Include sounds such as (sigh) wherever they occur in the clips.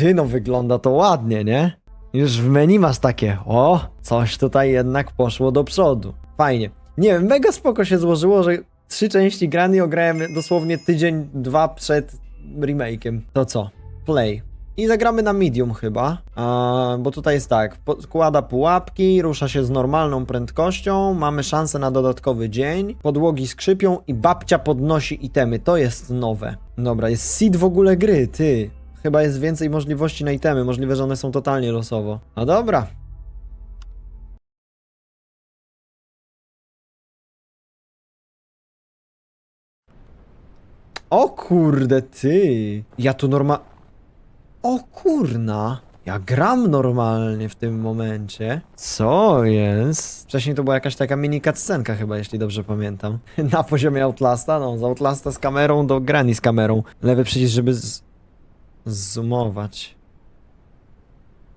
Ty, no wygląda to ładnie, nie? Już w menu masz takie, o, coś tutaj jednak poszło do przodu. Fajnie. Nie wiem, mega spoko się złożyło, że trzy części grany ograłem dosłownie tydzień, dwa przed remake'iem. To co? Play. I zagramy na medium chyba, a, bo tutaj jest tak, podkłada pułapki, rusza się z normalną prędkością, mamy szansę na dodatkowy dzień, podłogi skrzypią i babcia podnosi itemy, to jest nowe. Dobra, jest seed w ogóle gry, ty. Chyba jest więcej możliwości na itemy, możliwe, że one są totalnie losowo. No dobra. O kurde, ty. Ja tu norma... O kurna. Ja gram normalnie w tym momencie. Co jest? Wcześniej to była jakaś taka mini cutscenka chyba, jeśli dobrze pamiętam. (laughs) Na poziomie Outlasta, no, z Outlasta z kamerą do Granny z kamerą. Lewy przycisk, żeby z... zoomować.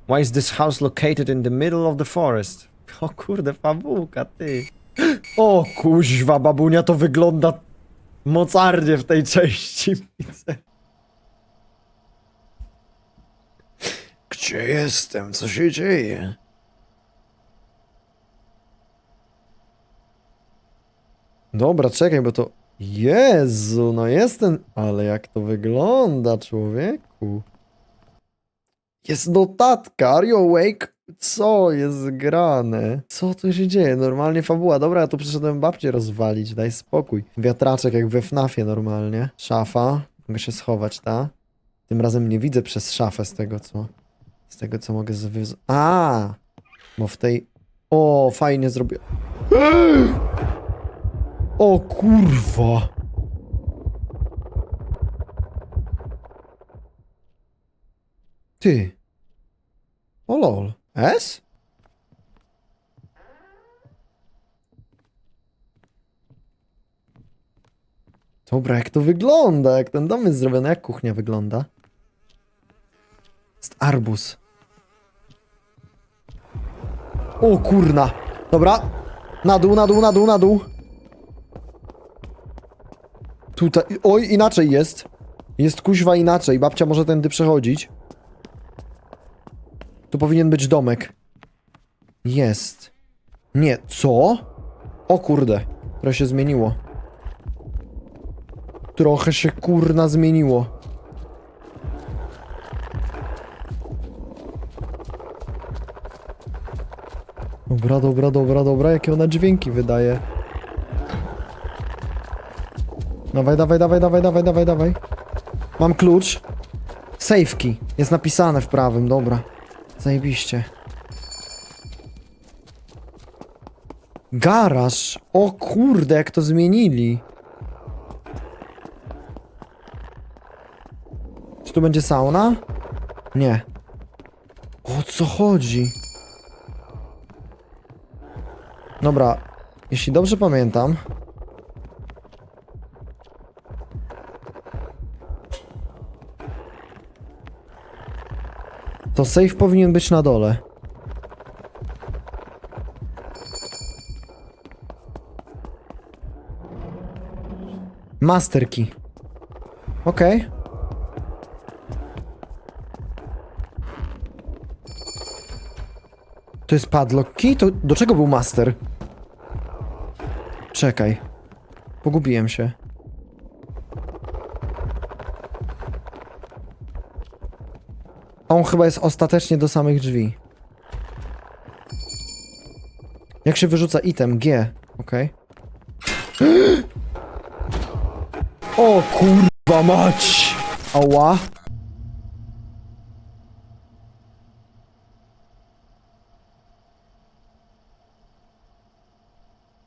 Why is this house located in the middle of the forest? O kurde, fabułka, ty. O kuźwa, babunia, to wygląda mocarnie w tej części. Gdzie jestem? Co się dzieje? Dobra, czekaj, bo to... Jezu, no jestem... Ale jak to wygląda, Jest notatka, are you awake? Co jest grane? Co tu się dzieje? Normalnie fabuła. Dobra, ja tu przyszedłem babcię rozwalić, daj spokój. Wiatraczek jak we FNAFie normalnie. Szafa. Mogę się schować, ta? Tym razem nie widzę przez szafę z tego, co... Z tego, co mogę zwy... A! Bo w tej... O, fajnie zrobię. (gasps) O kurwa! Ty. O lol. S? Dobra, jak to wygląda? Jak ten dom jest zrobiony? Jak kuchnia wygląda? Jest arbus. O kurna. Dobra. Na dół, na dół, na dół, na dół. Tutaj. Oj, inaczej jest. Jest kuźwa inaczej. Babcia może tędy przechodzić. Tu powinien być domek. Jest. Nie, co? O kurde. Trochę się zmieniło. Trochę się kurna zmieniło. Dobra, dobra, dobra, dobra. Jakie ona dźwięki wydaje. Dawaj, dawaj, dawaj, dawaj, dawaj, dawaj, dawaj. Mam klucz. Safe key. Jest napisane w prawym, dobra. Zajebiście. Garaż. O kurde, jak to zmienili. Czy tu będzie sauna? Nie. O co chodzi? Dobra, jeśli dobrze pamiętam. To safe powinien być na dole. Master key. Okej. To jest padlock key? To do czego był master? Czekaj. Pogubiłem się. On chyba jest ostatecznie do samych drzwi. Jak się wyrzuca item? G. Okej. (gasps) O kurwa mać! Ała.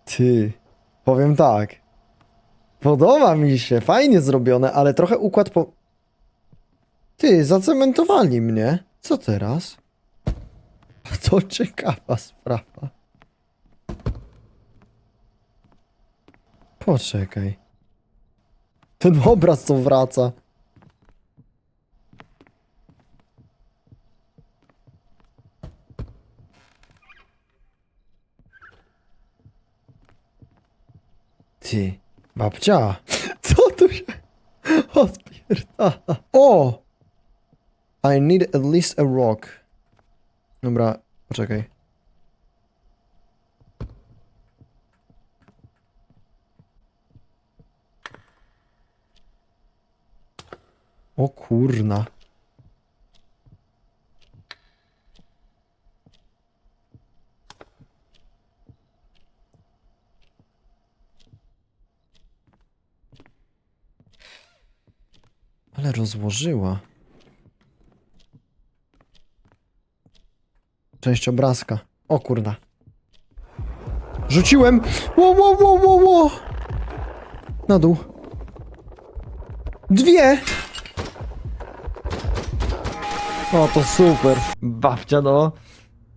Ty. Powiem tak. Podoba mi się, fajnie zrobione, ale trochę układ po... Ty, zacementowali mnie. Co teraz? (laughs) To ciekawa sprawa. Poczekaj. Ten obraz co wraca. Ty, babcia. (laughs) Co tu się odpierdala? O! I need at least a rock. Dobra, poczekaj. O kurna. Ale rozłożyła. Część obrazka. O kurna. Rzuciłem! Ło, ło, ło, ło, ło! Na dół. Dwie! O, to super. Babcia, no.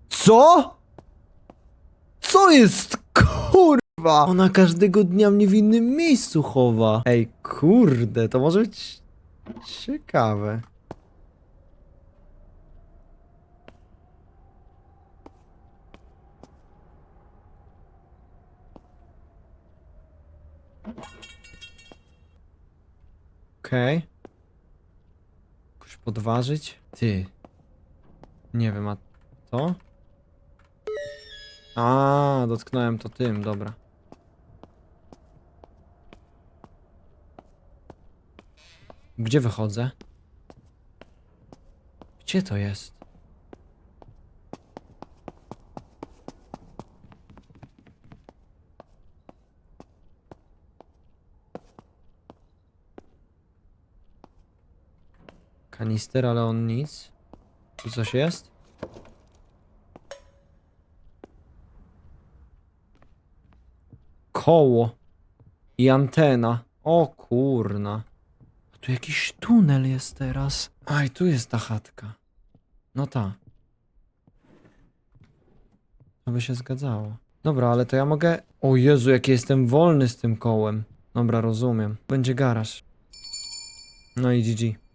Co? Co jest? Kurwa! Ona każdego dnia mnie w innym miejscu chowa. Ej, kurde, to może być ciekawe. Okej. Jakoś podważyć? Ty. Nie wiem, a to? A, dotknąłem to tym, dobra. Gdzie wychodzę? Gdzie to jest? Kanister, ale on nic. Tu coś jest? Koło. I antena. O kurna. Tu jakiś tunel jest teraz. Aj, tu jest ta chatka. No ta. To by się zgadzało. Dobra, ale to ja mogę... O Jezu, jaki jestem wolny z tym kołem. Dobra, rozumiem. Będzie garaż. No i GG.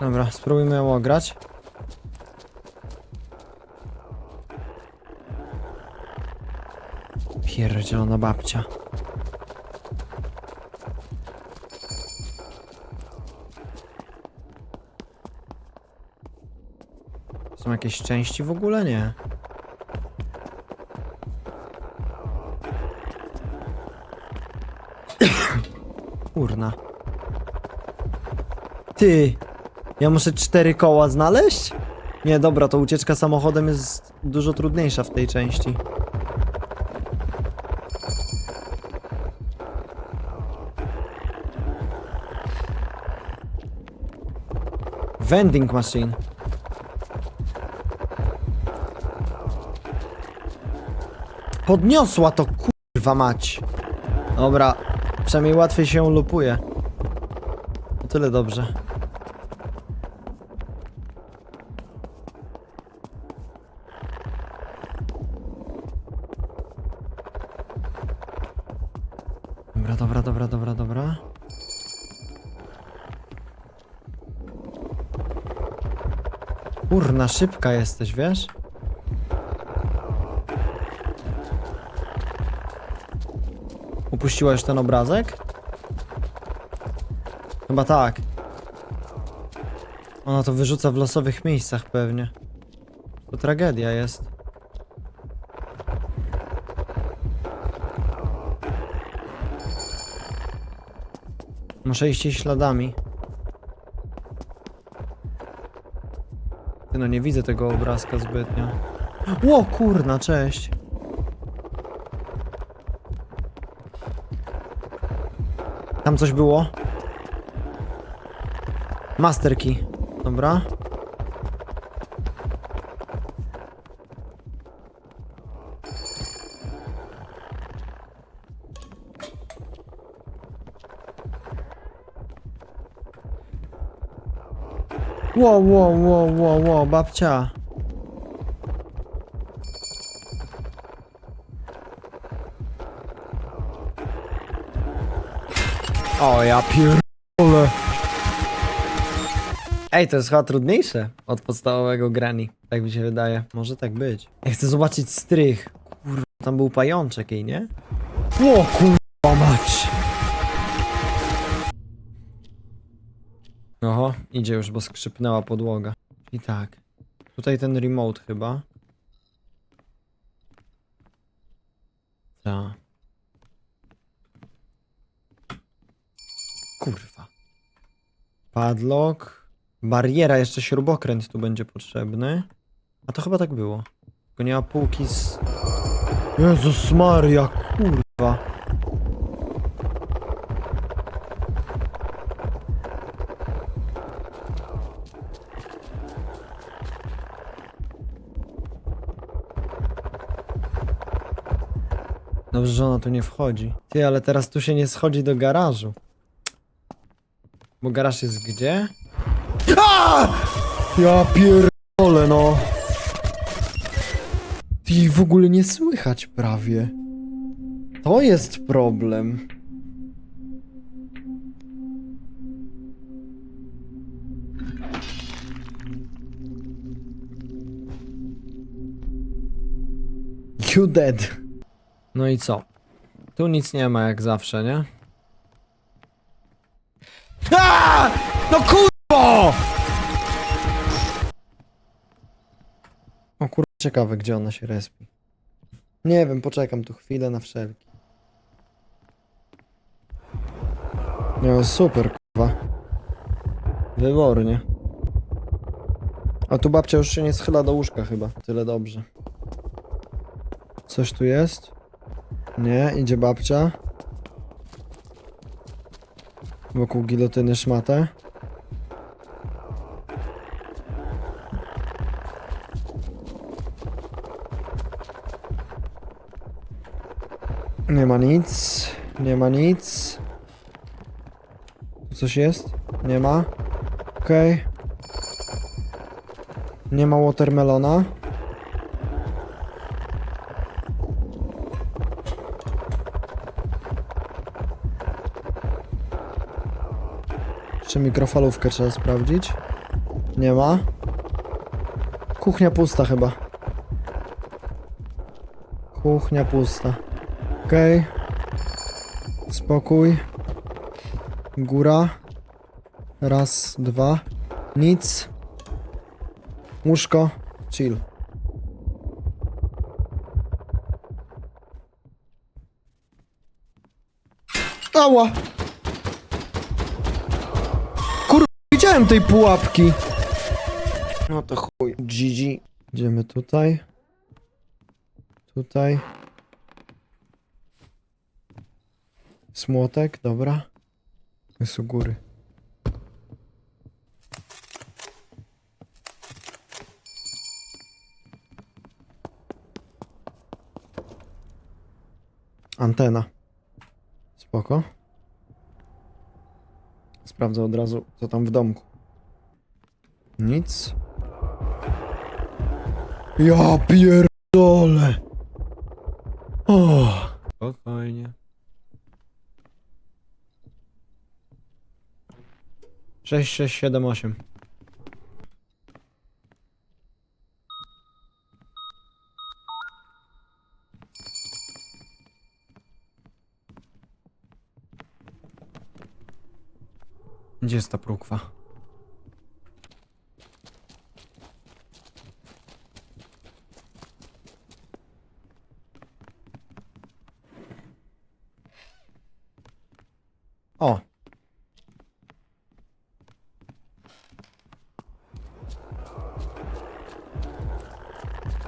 Dobra, spróbujmy ją ograć. Pierdzielona babcia. Są jakieś części w ogóle? Nie. (coughs) Kurna. Ty! Ja muszę cztery koła znaleźć? Nie, dobra, to ucieczka samochodem jest dużo trudniejsza w tej części. Vending machine. Podniosła to kurwa mać. Dobra, przynajmniej łatwiej się lupuje. O tyle dobrze. Kurna, szybka jesteś, wiesz? Upuściła już ten obrazek? Chyba tak. Ona to wyrzuca w losowych miejscach pewnie. To tragedia jest. Muszę iść jej śladami. No nie widzę tego obrazka zbytnio. Ło kurna, cześć. Tam coś było? Master key. Dobra. Ło, ło, ło, ło, ło, babcia. O, ja pierdolę. Ej, to jest chyba trudniejsze od podstawowego grani. Tak mi się wydaje. Może tak być. Ja chcę zobaczyć strych. Kurwa, Tam był pajączek jej, nie? O kurwa mać! Oho, idzie już, bo skrzypnęła podłoga. I tak. Tutaj ten remote chyba. Ta. Kurwa. Padlock. Bariera, jeszcze śrubokręt tu będzie potrzebny. A to chyba tak było. Tylko nie ma półki z... Jezus Maria, kurwa. Dobrze, że ona tu nie wchodzi. Ty, ale teraz tu się nie schodzi do garażu. Bo garaż jest gdzie? Ja pierdolę, no. Ty, w ogóle nie słychać prawie. To jest problem. You dead. No i co? Tu nic nie ma jak zawsze, nie? A! No kurwa! O kurwa, ciekawe gdzie ona się respi. Nie wiem, poczekam tu chwilę na wszelki. No super, kurwa. Wybornie. A tu babcia już się nie schyla do łóżka chyba. Tyle dobrze. Coś tu jest? Nie, idzie babcia. Wokół gilotyny szmatę. Nie ma nic. Nie ma nic. Coś jest? Nie ma. Okej. Nie ma watermelona. Jeszcze mikrofalówkę trzeba sprawdzić. Nie ma. Kuchnia pusta chyba. Kuchnia pusta. Okej. Spokój. Góra. Raz, dwa. Nic. Łóżko. Chill. Ała! Widziałem tej pułapki. No to chuj. GG. Idziemy tutaj. Tutaj. Smotek, dobra. Jest u góry. Antena. Spoko. Sprawdzę od razu, co tam w domku. Nic. Ja pierdolę. O. Spokojnie. Sześć, sześć, siedem, osiem. Gdzie jest ta prókwa?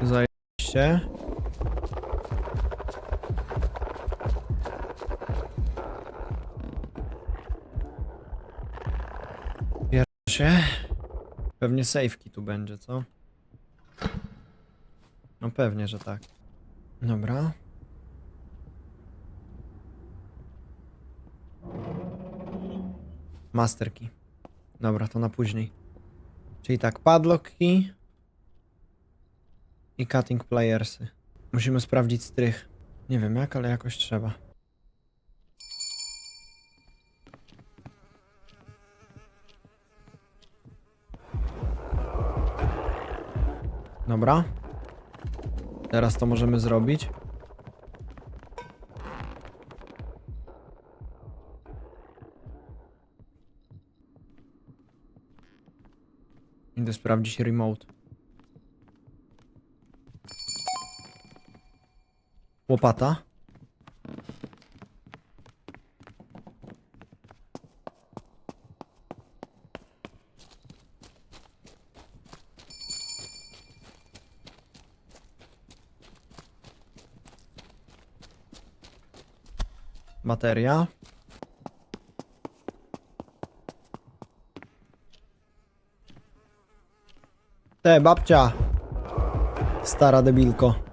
Zajebiście. się. Pewnie safety tu będzie, co? No pewnie, że tak. Dobra. Master key. Dobra, to na później. Czyli tak, padlock key i cutting playersy. Musimy sprawdzić strych. Nie wiem jak, ale jakoś trzeba. Dobra. Teraz to możemy zrobić. Idę sprawdzić remote. Łopata. Bateria. Te, babcia. Stara debilko.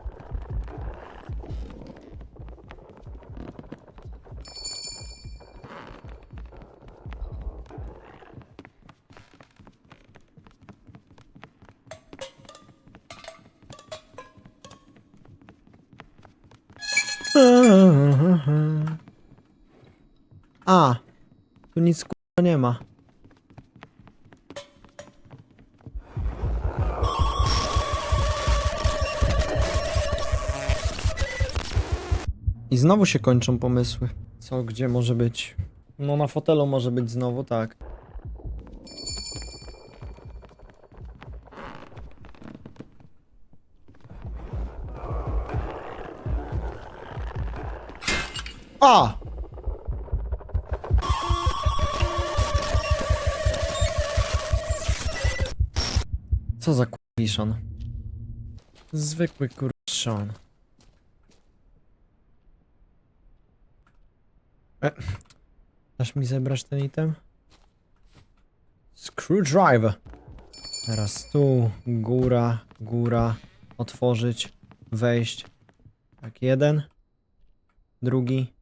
A, tu nic k***a nie ma. I znowu się kończą pomysły. Co, gdzie może być? No na fotelu może być znowu, tak. A! Co za kurwiszon? Zwykły kurwiszon. E, dasz mi zebrać ten item? Screwdriver. Teraz tu, góra, góra, otworzyć, wejść. Tak, jeden, drugi,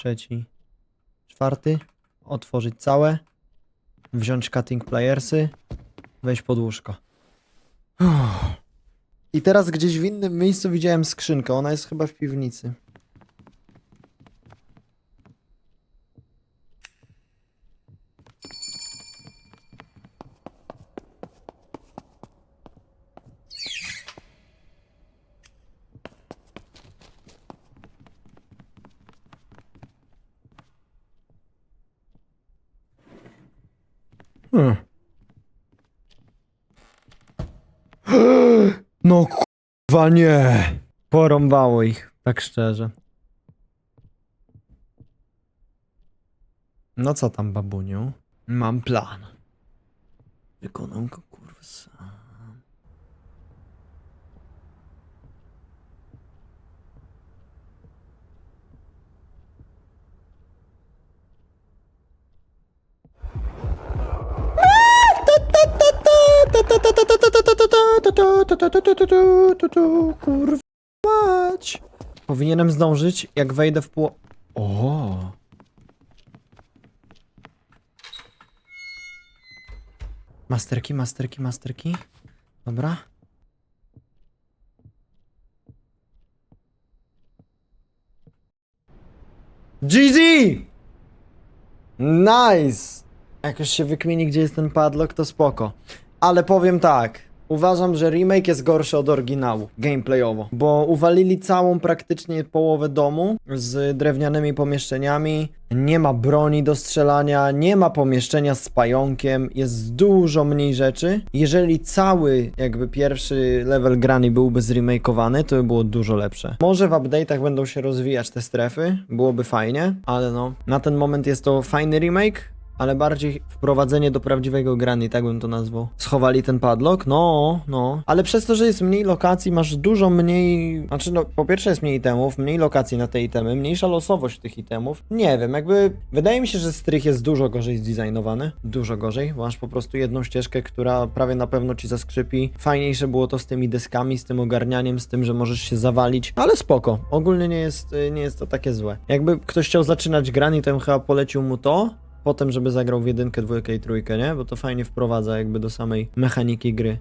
trzeci, czwarty, otworzyć całe, wziąć cutting playersy, wejść pod łóżko. Uff. I teraz gdzieś w innym miejscu widziałem skrzynkę, ona jest chyba w piwnicy. Hmm. No kurwa nie. Porąbało ich, tak szczerze. No co tam, babuniu? Mam plan. Wykonam go kurwa. Kurwa. Powinienem zdążyć, jak wejdę w pół... O. Masterki, masterki, masterki. Dobra. GG! Nice! Jak już się wykmieni, gdzie jest ten padlock, to spoko. Ale powiem tak. Uważam, że remake jest gorszy od oryginału, gameplayowo, bo uwalili całą praktycznie połowę domu z drewnianymi pomieszczeniami, nie ma broni do strzelania, nie ma pomieszczenia z pająkiem, jest dużo mniej rzeczy. Jeżeli cały jakby pierwszy level grany byłby zremakeowany, to by było dużo lepsze. Może w update'ach będą się rozwijać te strefy, byłoby fajnie, ale no, na ten moment jest to fajny remake, ale bardziej wprowadzenie do prawdziwego grany, tak bym to nazwał. Schowali ten padlock? No, no. Ale przez to, że jest mniej lokacji, masz dużo mniej... Znaczy, no, po pierwsze jest mniej itemów, mniej lokacji na te itemy, mniejsza losowość tych itemów. Nie wiem, jakby... Wydaje mi się, że strych jest dużo gorzej zdesignowany. Dużo gorzej, masz po prostu jedną ścieżkę, która prawie na pewno ci zaskrzypi. Fajniejsze było to z tymi deskami, z tym ogarnianiem, z tym, że możesz się zawalić. Ale spoko. Ogólnie nie jest, nie jest to takie złe. Jakby ktoś chciał zaczynać grani, to bym chyba polecił mu to, potem, żeby zagrał w jedynkę, dwójkę i trójkę, nie? Bo to fajnie wprowadza jakby do samej mechaniki gry.